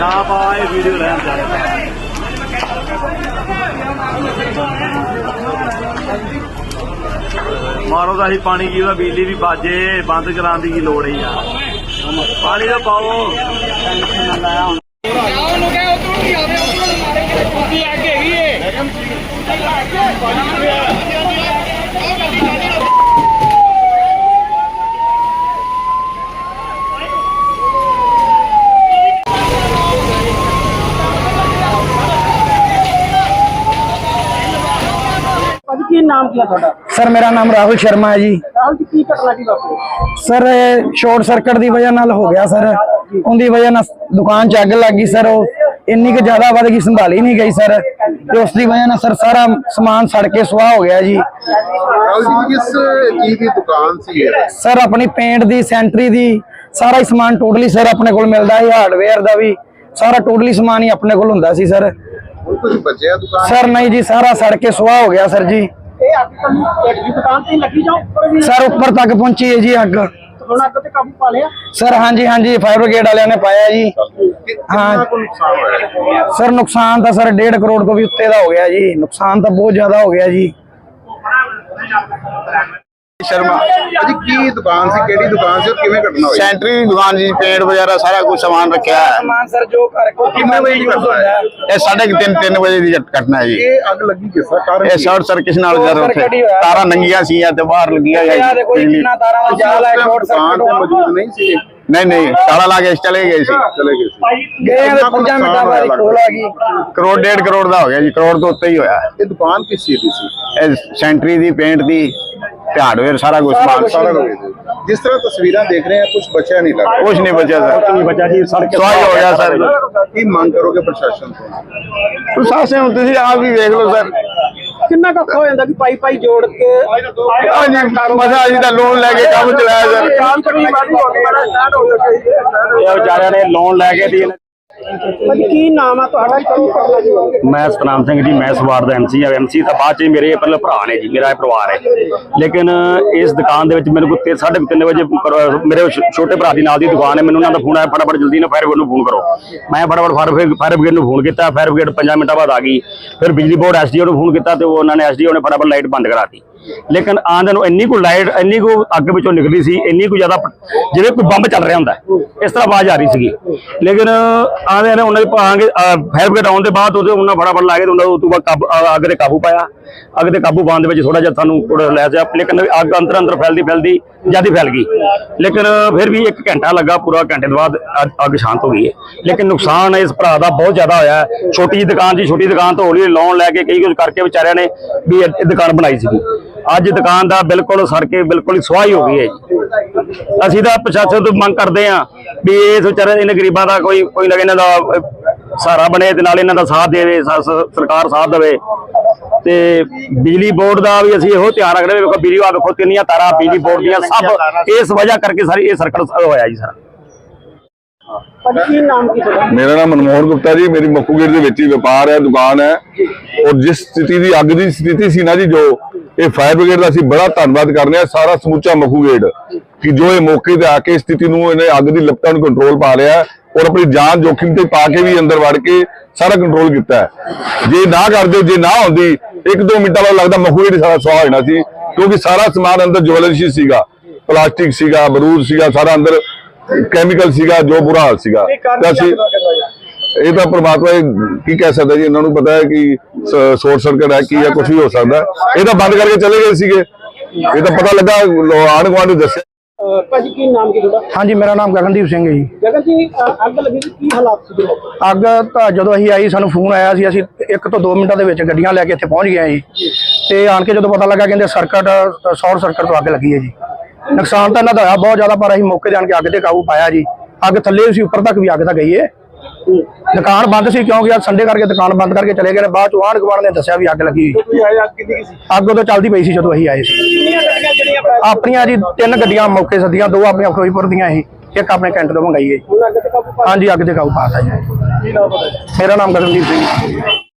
ਨਾ ਪਾ ਇਹ ਵੀਡੀਓ ਲੈਣ ਜਾ ਮਾਰੋ ਦਾ ਹੀ ਪਾਣੀ ਕੀ ਉਹਦਾ ਬਿਜਲੀ ਵੀ ਬਾਜੇ, ਬੰਦ ਕਰਾਉਣ ਦੀ ਕੀ ਲੋੜ ਹੈ ਯਾਰ ਪਾਣੀ ਦਾ ਪਾਓ ਉਹਨੂੰ ਕਹੇ ਉਧਰੋਂ ਨਹੀਂ ਆਵੇ ਉਧਰੋਂ ਮਾਰੇਗੇ ਕੁੱਤੀ ਅੱਗ ਹੈਗੀ ਏ ਭਾਜੀ ਕੀ ਨਾਮ ਕੀ ਹੈ ਤੁਹਾਡਾ? ਸਰ ਮੇਰਾ ਨਾਮ ਰਾਹੁਲ ਸ਼ਰਮਾ ਹੈ ਜੀ। ਰਾਹੁਲ ਜੀ ਕੀ ਘਟਨਾ ਕੀ ਵਾਪਰੀ? ਸਰ ਸ਼ਾਰਟ ਸਰਕਟ ਦੀ ਵਜ੍ਹਾ ਨਾਲ ਹੋ ਗਿਆ ਸਰ। ਉਹਦੀ ਵਜ੍ਹਾ ਨਾਲ ਦੁਕਾਨ 'ਚ ਅੱਗ ਲੱਗ ਗਈ ਸਰ। ਉਹ ਇੰਨੀ ਕੁ ਜ਼ਿਆਦਾ ਵੱਧ ਗਈ ਸੰਭਾਲੀ ਨਹੀਂ ਗਈ ਸਰ। ਤੇ ਉਸ ਦੀ ਵਜ੍ਹਾ ਨਾਲ ਸਰ ਸਾਰਾ ਸਮਾਨ ਸੜ ਕੇ ਸੁਆਹ ਹੋ ਗਿਆ ਜੀ। ਰਾਹੁਲ ਜੀ ਕਿਸ ਚੀਜ਼ ਦੀ ਦੁਕਾਨ ਸੀ ਇਹ? ਸਰ ਆਪਣੀ ਪੇਂਟ ਦੀ ਸੈਂਟਰੀ ਦੀ ਸਾਰਾ ਹੀ ਸਮਾਨ ਟੋਟਲੀ ਸਰ ਆਪਣੇ ਕੋਲ ਮਿਲਦਾ ਹੈ ਹਾਰਡਵੇਅਰ ਦਾ ਵੀ। ਸਾਰਾ ਟੋਟਲੀ ਸਮਾਨ ਹੀ ਆਪਣੇ ਕੋਲ ਹੁੰਦਾ ਸੀ ਸਰ। ਕੁਝ ਬਚਿਆ ਦੁਕਾਨ? ਸਰ ਨਹੀਂ ਜੀ ਸਾਰਾ ਸੜ ਕੇ ਸੁਆਹ ਹੋ ਗਿਆ ਸਰ ਜੀ। ਇਹ ਅੱਗ ਤੁਹਾਨੂੰ ਇੱਕ ਦੀ ਦੁਕਾਨ ਤੇ ਹੀ ਲੱਗੀ ਜਾਂ ਉੱਪਰ ਵੀ? ਸਰ ਉੱਪਰ ਤੱਕ ਪਹੁੰਚੀ ਹੈ ਜੀ ਅੱਗ। ਹੁਣ ਅੱਗ ਤੇ ਕਾਬੂ ਪਾ ਲਿਆ? ਸਰ ਹਾਂਜੀ ਹਾਂਜੀ ਫਾਇਰ ਬ੍ਰਿਗੇਡ ਵਾਲਿਆਂ ਨੇ ਪਾਇਆ ਜੀ। ਹੋਇਆ? ਸਰ ਨੁਕਸਾਨ ਤਾਂ ਸਰ 1.5 ਕਰੋੜ ਤੋਂ ਵੀ ਉੱਤੇ ਦਾ ਹੋ ਗਿਆ ਜੀ। ਨੁਕਸਾਨ ਤਾਂ ਬਹੁਤ ਜ਼ਿਆਦਾ ਹੋ ਗਿਆ ਜੀ। ਸ਼ਰਮਾ। ਜੀ ਕੀ ਦੁਕਾਨ ਸੀ? ਕਿਹੜੀ ਦੁਕਾਨ ਸੀ? ਔਰ ਕਿਵੇਂ ਘਟਨਾ ਹੋਈ? ਸੈਂਟਰੀ ਦੀ ਦੁਕਾਨ ਜੀ ਪੇਂਟ ਵਗੈਰਾ ਸਾਰਾ ਕੁਝ ਸਮਾਨ ਰੱਖਿਆ ਹੈ। ਸਮਾਨ ਸਰ ਜੋ ਘਰ ਕੋਲ ਕਿੰਨੇ ਵਜੇ ਦੀ ਘਟਨਾ ਹੈ। ਇਹ ਸਾਢੇ ਕੁ ਤਿੰਨ ਤਿੰਨ ਵਜੇ ਦੀ ਘਟਨਾ ਹੈ ਜੀ। ਇਹ ਅੱਗ ਲੱਗੀ ਕਿਸ ਦਾ ਕਾਰਨ ਇਹ? ਸ਼ਾਰਟ ਸਰਕਟ ਨਾਲ ਜਰ ਉੱਥੇ। ਤਾਰਾਂ ਨੰਗੀਆਂ ਸੀ ਤੇ ਬਾਹਰ ਲੱਗੀਆਂ ਯਾਰ ਦੇਖੋ। ਕਿੰਨਾ ਤਾਰਾਂ ਦਾ ਜਾਲ ਹੈ ਸ਼ਾਰਟ ਸਰਕਟ ਮੌਜੂਦ ਨਹੀਂ ਸੀ? ਨਹੀਂ ਨਹੀਂ ਤਾਲਾ ਲਾ ਕੇ ਚਲੇ ਗਏ ਸੀ। ਚਲੇ ਗਏ ਸੀ। ਗਏ ਆ ਕਿੰਨਾ ਕੁ ਪੰਜਾਂ ਨੁਕਸਾਨ ਮਿੰਟਾਂ ਬਾਅਦ ਹੀ ਹੋਇਆ ਕੋਲ ਆ ਗਈ। ਕਰੋੜ ਡੇਢ ਕਰੋੜ ਦਾ ਹੋ ਗਿਆ ਜੀ ਕਰੋੜ ਤੋਂ ਉੱਤੇ ਹੀ ਹੋਇਆ। ਇਹ ਦੁਕਾਨ ਕਿਸ ਚੀਜ਼ ਦੀ ਸੀ? ਇਹ ਸੈਂਟਰੀ ਦੀ ਪੇਂਟ ਦੀ। ਤੇ ਹਾਰਡਵੇਅਰ ਸਾਰਾ ਕੁਝ ਸਮਾਨ ਸਾਰਾ ਕੁਝ ਜਿਸ ਤਰ੍ਹਾਂ ਤਸਵੀਰਾਂ ਦੇਖ ਰਹੇ ਆ ਕੁਝ ਬਚਿਆ ਨਹੀਂ ਲੱਗ ਕੁਝ ਨਹੀਂ ਬਚਿਆ ਸਰ। ਨਹੀਂ ਬੱਚਾ ਜੀ ਸੜ ਕੇ ਸਵਾਈ ਹੋ ਗਿਆ ਸਰ। ਕੀ ਮੰਗ ਕਰੋਗੇ ਪ੍ਰਸ਼ਾਸਨ ਤੋਂ? ਪ੍ਰਸ਼ਾਸਨ ਹੁਣ ਤੁਸੀਂ ਆਪ ਵੀ ਵੇਖ ਲਓ ਸਰ। ਕਿੰਨਾ ਕੁ ਔਖਾ ਹੋ ਜਾਂਦਾ ਕਿ ਪਾਈ ਪਾਈ ਜੋੜ ਕੇ ਹਾਂਜੀ ਮਸਾ ਜੀ ਦਾ ਲੋਨ ਲੈ ਕੇ ਕੰਮ ਚਲਾਇਆ ਸਰ। ਕੰਮ ਕਰਨੀ ਬਾਅਦ ਹੋ ਗਿਆ ਸਟਾਰਟ ਹੋ ਗਿਆ ਇਹ ਵਿਚਾਰਿਆਂ ਨੇ ਲੋਨ ਲੈ ਕੇ ਦੀ ਭਾਜੀ, ਕੀ ਨਾਮ ਆ ਤੁਹਾਡਾ? ਕੀ ਘਟਨਾ ਕੀ ਮੈਂ ਸਤਨਾਮ ਸਿੰਘ ਜੀ, ਮੈਂ ਸਵਾਰ ਦਾ ਐਮਸੀ ਆ। ਐਮਸੀ ਤਾਂ ਬਾਅਦ ਚ ਮੇਰੇ ਪਹਿਲੇ ਭਰਾ ਨੇ ਜੀ, ਮੇਰਾ ਇਹ ਪਰਿਵਾਰ ਹੈ। ਲੇਕਿਨ ਇਸ ਦੁਕਾਨ ਦੇ ਵਿੱਚ ਮੈਨੂੰ ਕੋਲ ਤੇ 3:30 ਵਜੇ ਪਰ- ਮੇਰੇ ਛ- ਛੋਟੇ ਭਰਾ ਦੀ ਨਾਲ ਦੀ ਦੁਕਾਨ ਹੈ। ਮੈਨੂੰ ਉਹਨਾਂ ਦਾ ਫੋਨ ਆਇਆ, ਫਟਾਫਟ ਜਲਦੀ ਨਾਲ ਫਾਇਰ ਬ੍ਰਿਗੇਡ ਨੂੰ ਫੋਨ ਕਰੋ। ਮੈਂ ਫਟਾਫਟ ਫਾਇਰ ਬ੍ਰਿਗੇਡ ਫਾਇਰ ਬ੍ਰਿਗੇਡ ਨੂੰ ਫੋਨ ਕੀਤਾ। ਫਾਇਰ ਬ੍ਰਿਗੇਡ 5 ਮਿੰਟਾਂ ਬਾਅਦ ਆ ਗਈ। ਫਿਰ ਬਿਜਲੀ ਬੋਰਡ ਐਸਡੀਓ ਨੂੰ ਫੋਨ ਕੀਤਾ ਤੇ ਉਹ ਉਹਨਾਂ ਨੇ ਐਸਡੀਓ ਨੇ ਫਟਾਫਟ ਲਾਈਟ ਬੰਦ ਕਰਾਤੀ। ਲੇਕਿਨ ਆਂਦੇ ਨੂੰ ਇੰਨੀ ਕੁ ਲਾਈਟ ਇੰਨੀ ਕੁ ਅੱਗ ਵਿੱਚੋਂ ਨਿਕਲੀ ਸੀ, ਇੰਨੀ ਕੁ ਜ਼ਿਆਦਾ ਪ- ਜਿਵੇਂ ਕੋਈ ਬੰਬ ਚੱਲ ਰਿਹਾ ਹੁੰਦਾ ਇਸ ਤਰ੍ਹਾਂ ਆਵਾਜ਼ ਆ ਰਹੀ ਸੀਗੀ। ਲੇਕਿਨ ਆਂਦੇ ਨੇ ਉਹਨਾਂ ਦੇ ਭਾਂਗੇ ਫਾਇਰ ਬ੍ਰਿਗੇਡ ਆਉਣ ਦੇ ਬਾਅਦ ਉਹਦੇ ਉਹਨਾਂ ਫਟਾਫਟ ਲਾ ਕੇ ਉਹਨਾਂ ਉਹ ਤੋਂ ਬਾਅਦ ਕਾਬੂ ਅੱਗ ਤੇ ਕਾਬੂ ਪਾਇਆ। ਅੱਗ ਤੇ ਕਾਬੂ ਪਾਉਣ ਦੇ ਵਿੱਚ ਥੋੜਾ ਜਿਹਾ ਸਾਨੂੰ ਲੈ ਜਾ। ਲੇਕਿਨ ਅੱਗ ਅੰਦਰ ਅੰਦਰ ਫੈਲਦੀ ਫੈਲਦੀ, ਜ਼ਿਆਦਾ ਫੈਲ ਗਈ। ਲੇਕਿਨ ਫਿਰ ਵੀ 1 ਘੰਟਾ ਲੱਗਾ, ਪੂਰਾ ਘੰਟੇ ਤੋਂ ਬਾਅਦ ਅੱਗ- ਸ਼ਾਂਤ ਹੋ ਗਈ ਹੈ। ਲੇਕਿਨ ਨੁਕਸਾਨ ਇਸ ਭਰਾ ਦਾ ਬਹੁਤ ਜ਼ਿਆਦਾ ਹੋਇਆ ਛੋਟੀ ਜਿਹੀ ਦੁਕਾਨ ਸੀ, ਛੋਟੀ ਦੁਕਾਨ ਤੋਂ ਹੌਲੀ ਲਾਉਣ ਲੈ ਕੇ ਕਈ ਕੁਝ ਕਰਕੇ ਵਿਚਾਰਿਆਂ ਨੇ ਵੀ ਇਹ ਦੁਕਾਨ ਬਣਾਈ ਸੀਗੀ। ਅੱਜ ਦੁਕਾਨ ਦਾ ਬਿਲਕੁਲ ਸੜ ਕੇ ਬਿਲਕੁਲ ਹੀ ਸੁਆਹ ਹੀ ਗਈ ਹੈ ਜੀ। ਅਸੀਂ ਤਾਂ ਪ੍ਰਸ਼ਾਸਨ ਤੋਂ ਮੰਗ ਕਰਦੇ ਹਾਂ ਵੀ ਇਸ ਵਿਚਾਰੇ ਇਹਨਾਂ ਗਰੀਬਾਂ ਦਾ ਕੋਈ ਕੋਈ ਨਾ ਇਹਨਾਂ ਦਾ ਸਹਾਰਾ ਬਣੇ ਤੇ ਨਾਲ ਇਹਨਾਂ ਦਾ ਸਾਥ ਦੇਵੇ ਸਰਕਾਰ ਸਾਥ ਦੇਵੇ। ਤੇ ਬਿਜਲੀ ਬੋਰਡ ਦਾ ਵੀ ਅਸੀਂ ਇਹੋ ਧਿਆਨ ਰੱਖਦੇ ਵੇਖੋ ਬਿਜਲੀ ਆ ਵੇਖੋ ਕਿੰਨੀਆਂ ਤਾਰਾਂ ਬਿਜਲੀ ਬੋਰਡ ਦੀਆਂ ਸਭ ਇਸ ਵਜ੍ਹਾ ਕਰਕੇ ਸਾਰੀ ਇਹ ਸਰਕਟ ਹੋਇਆ ਜੀ ਸਾਰਾ। ਮੇਰਾ ਨਾਮ ਮਨਮੋਹਨ ਗੁਪਤਾ ਜੀ ਮੇਰੀ ਮੱਕੂਗੇਟ ਦੇ ਵਿੱਚ ਹੀ ਵਪਾਰ ਹੈ ਦੁਕਾਨ ਹੈ। ਔਰ ਜਿਸ ਸਥਿਤੀ ਦੀ ਅੱਗ ਦੀ ਸਥਿਤੀ ਸੀ ਨਾ ਜੀ ਜੋ ਇਹ ਫਾਇਰ ਬ੍ਰਿਗੇਡ ਦਾ ਅਸੀਂ ਬੜਾ ਧੰਨਵਾਦ ਕਰਨੇ ਆ ਸਾਰਾ ਸਮੁੱਚਾ ਮੱਕੂਗੇਟ ਕਿ ਜੋ ਇਹ ਮੌਕੇ ਤੇ ਆ ਕੇ ਸਥਿਤੀ ਨੂੰ ਇਹਨੇ ਅੱਗ ਦੀ ਲਪਟਾਂ ਨੂੰ ਕੰਟਰੋਲ ਪਾ ਲਿਆ ਹੈ ਔਰ ਆਪਣੀ ਜਾਨ ਜੋਖਿਮ ਤੇ ਪਾ ਕੇ ਵੀ ਅੰਦਰ ਵੜ ਕੇ ਸਾਰਾ ਕੰਟਰੋਲ ਕੀਤਾ ਹੈ। ਜੇ ਨਾ ਕਰਦੇ ਜੇ ਨਾ ਹੁੰਦੀ ਇੱਕ ਦੋ ਮਿੰਟਾਂ ਬਾਅਦ ਲੱਗਦਾ ਮੱਕੂਗੇਟ ਹੀ ਸਾਰਾ ਸੁਆਹ ਹੋ ਜਾਣਾ ਸੀ ਕਿਉਂਕਿ ਸਾਰਾ ਸਮਾਨ ਅੰਦਰ ਜਵੈਲਰੀ ਸੀਗਾ ਪਲਾਸਟਿਕ ਸੀਗਾ ਬਰੂਦ ਸੀਗਾ ਸਾਰਾ ਅੰਦਰ ਕੈਮੀਕਲ ਸੀਗਾ ਜੋ ਬੁਰਾ ਹਾਲ ਸੀਗਾ। ਤੇ ਅਸੀਂ ਇਹ ਤਾਂ ਪ੍ਰਮਾਤਮਾ ਕੀ ਕਹਿ ਸਕਦਾ ਜੀ ਇਹਨਾਂ ਨੂੰ ਪਤਾ ਹੈ ਕਿ ਸ਼ੋਰਟ ਸਰਕਟ ਹੈ ਕੀ ਹੈ ਕੁਝ ਵੀ ਹੋ ਸਕਦਾ। ਇਹ ਤਾਂ ਬੰਦ ਕਰਕੇ ਚਲੇ ਗਏ ਸੀਗੇ। ਇਹ ਤਾਂ ਪਤਾ ਲੱਗਾ ਆਂਢ ਗੁਆਂਢ ਨੂੰ ਦੱਸਿਆ। ਭਾਜੀ ਕੀ ਨਾਮ ਕੀ ਤੁਹਾਡਾ? ਹਾਂਜੀ ਮੇਰਾ ਨਾਮ ਗਗਨਦੀਪ ਸਿੰਘ ਹੈ ਜੀ। ਜਗਨ ਜੀ ਅੱਗ ਲੱਗੀ ਸੀ ਕੀ ਹਾਲਾਤ ਸੀ ਅੱਗ ਤਾਂ ਜਦੋਂ ਅਸੀਂ ਆਈ ਸਾਨੂੰ ਫੋਨ ਆਇਆ ਸੀ ਅਸੀਂ ਇੱਕ ਤੋਂ 2 ਮਿੰਟਾਂ ਦੇ ਵਿੱਚ ਗੱਡੀਆਂ ਲੈ ਕੇ ਇੱਥੇ ਪਹੁੰਚ ਗਏ ਹਾਂ ਜੀ। ਤੇ ਆਣ ਕੇ ਜਦੋਂ ਪਤਾ ਲੱਗਾ ਕਹਿੰਦੇ ਸਰਕਟ ਸ਼ਾਰਟ ਸਰਕਟ ਤੋਂ ਅੱਗ ਲੱਗੀ ਹੈ ਜੀ। ਨੁਕਸਾਨ ਤਾਂ ਇਹਨਾਂ ਦਾ ਹੋਇਆ ਬਹੁਤ ਜ਼ਿਆਦਾ ਪਰ ਅਸੀਂ ਮੌਕੇ ਤੇ ਆਣ ਕੇ ਅੱਗ ਤੇ ਕਾਬੂ ਪਾਇਆ ਜੀ। ਅੱਗ ਥੱਲੇ ਵੀ ਸੀ ਉੱਪਰ ਤੱਕ ਵੀ ਅੱਗ ਤਾਂ ਗਈ ਹੈ। ਦੁਕਾਨ ਬੰਦ ਸੀ ਕਿਉਂਕਿ ਅੱਜ ਸੰਡੇ ਕਰਕੇ ਦੁਕਾਨ ਬੰਦ ਕਰਕੇ ਚਲੇ ਗਏ ਨੇ। ਬਾਅਦ ਚ ਆਂਢ ਗੁਆਂਢ ਨੇ ਦੱਸਿਆ ਵੀ ਅੱਗ ਲੱਗੀ ਹੋਈ। ਅੱਗ ਉਦੋਂ ਚੱਲਦੀ ਪਈ ਸੀ ਜਦੋਂ ਅਸੀਂ ਆਏ ਸੀ। ਆਪਣੀਆਂ ਜੀ ਤਿੰਨ ਗੱਡੀਆਂ ਮੌਕੇ ਸੱਦੀਆਂ ਦੋ ਆਪਣੀਆਂ ਫਿਰੋਜ਼ਪੁਰ ਦੀਆਂ ਸੀ। ਇੱਕ ਆਪਣੇ ਕੈਂਟ ਤੋਂ ਮੰਗਾਈ ਹੈ ਹਾਂਜੀ ਅੱਗ ਤੇ ਕਾਬੂ ਪਾਤਾ ਜੀ? ਮੇਰਾ ਨਾਮ ਗਗਨਦੀਪ ਸਿੰਘ।